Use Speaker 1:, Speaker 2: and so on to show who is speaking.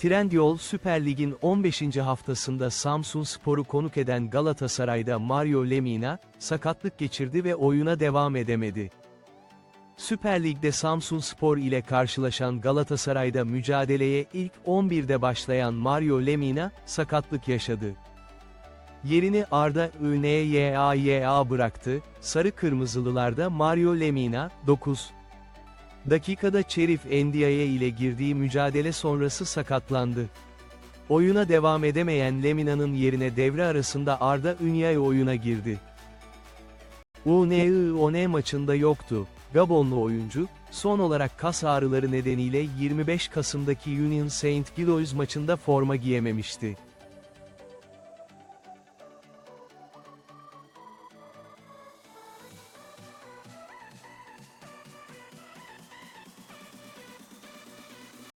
Speaker 1: Trendyol Süper Lig'in 15. haftasında Samsun Spor'u konuk eden Galatasaray'da Mario Lemina, sakatlık geçirdi ve oyuna devam edemedi. Süper Lig'de Samsun Spor ile karşılaşan Galatasaray'da mücadeleye ilk 11'de başlayan Mario Lemina, sakatlık yaşadı. Yerini Arda Üneyaya bıraktı, sarı kırmızılılarda Mario Lemina, 9. Dakikada Çerif Endiaye ile girdiği mücadele sonrası sakatlandı. Oyuna devam edemeyen Lemina'nın yerine devre arasında Arda Ünyaye oyuna girdi. UNEI maçında yoktu. Gabonlu oyuncu, son olarak kas ağrıları nedeniyle 25 Kasım'daki Union Saint Gilloise maçında forma giyememişti.